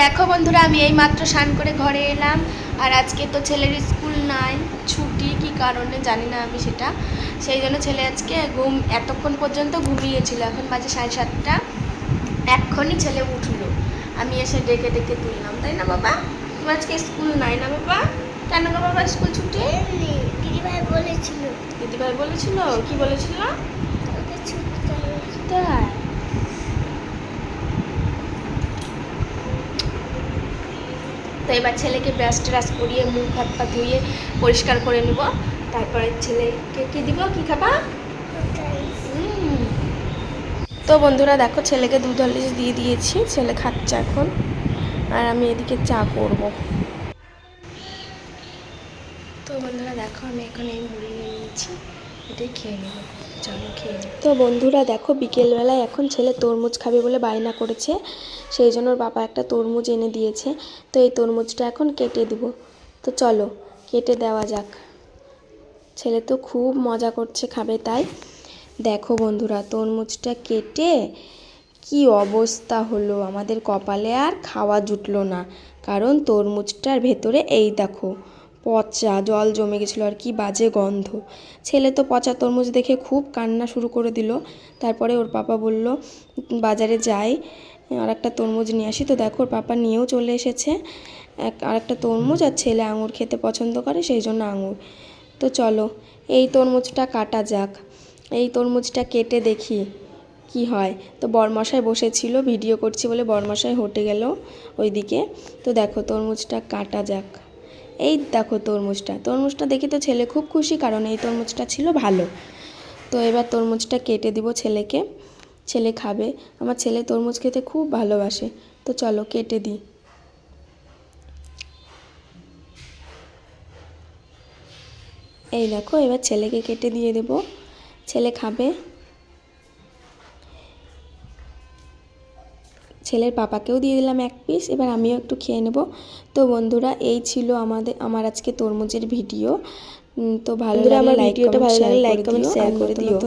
দেখো বন্ধুরা আমি এই মাত্র স্নান করে ঘরে এলাম। আর আজকে তো ছেলের স্কুল নাই ছুটি কি কারণে জানি না আমি সেটা। সেই জন্য ছেলে আজকে ঘুম এতক্ষণ পর্যন্ত ঘুমিয়েছিল এখন বাজে সাড়ে সাতটা। এক্ষুনি ছেলে উঠল। আমি এসে ডেকে ডেকে তুললাম তাই না বাবা? তোমার আজকে স্কুল নাই না বাবা? কেন গো বাবা স্কুল ছুটি? দিদিভাই বলেছিল। দিদিভাই বলেছিল? কি বলেছিল? তাই? তো এবার ছেলেকে ব্রাশ ট্রাশ করিয়ে মুখ হাত পা ধুয়ে পরিষ্কার করে নেব। তারপরে ছেলেকে কি দিব? কি খাবা? তো বন্ধুরা দেখো ছেলেকে দুধ হরলিক্স দিয়ে দিয়েছি। ছেলে খাচ্ছে এখন। আর আমি এদিকে চা করব। তো বন্ধুরা দেখো আমি এখন এই মুড়ি নিয়ে নিয়েছি। খেয়ে চলো তো বন্ধুরা দেখো বিকেলবেলায় এখন ছেলে তরমুজ খাবে বলে বায়না করেছে, সেই জন্য ওর বাবা একটা তরমুজ এনে দিয়েছে, তো এই তরমুজটা এখন কেটে দিব। তো চলো, কেটে দেওয়া যাক। ছেলে তো খুব মজা করছে, খাবে তাই। দেখো বন্ধুরা, তরমুজটা কেটে কি অবস্থা হলো আমাদের কপালে আর খাওয়া জুটলো না, কারণ তরমুজটার ভেতরে এই দেখো পচা, জল জমে গেছিল আর কি বাজে গন্ধ। ছেলে তো পচা তরমুজ দেখে খুব কান্না শুরু করে দিল। তারপরে ওর পাপা বলল, বাজারে যাই আর একটা তরমুজ নিয়ে আসি। তো দেখো, ওর পাপা নিয়েও চলে এসেছে। এক আর একটা তরমুজ আর ছেলে আঙুর খেতে পছন্দ করে, সেই জন্য আঙুর। তো চলো, এই তরমুজটা কাটা যাক। এই তরমুজটা কেটে দেখি কি হয়। তো বরমশাই বসেছিল, ভিডিও করছি বলে বরমশাই হটে গেল ওইদিকে। তো দেখো, তরমুজটা কাটা যাক। এই দেখো তরমুজটা। তরমুজটা দেখে তো ছেলে খুব খুশি কারণ এই তরমুজটা ছিল ভালো। তো এবার তরমুজটা কেটে দিব ছেলেকে। ছেলে খাবে। আমার ছেলে তরমুজ খেতে খুব ভালোবাসে। তো চলো কেটে দিই। এই দেখো, এবার ছেলেকে কেটে দিয়ে দেব। ছেলে খাবে। ছেলের পাপাকেও দিয়ে দিলাম এক পিস এবার আমিও একটু খেয়ে নেব। তো বন্ধুরা এই ছিল আমাদের আমার আজকে তরমুজের ভিডিও। তো ভালো লাগলে আমার লাইক ভিডিওটা ভালো লাগলে লাইক, করে কমেন্ট শেয়ার করে দিও।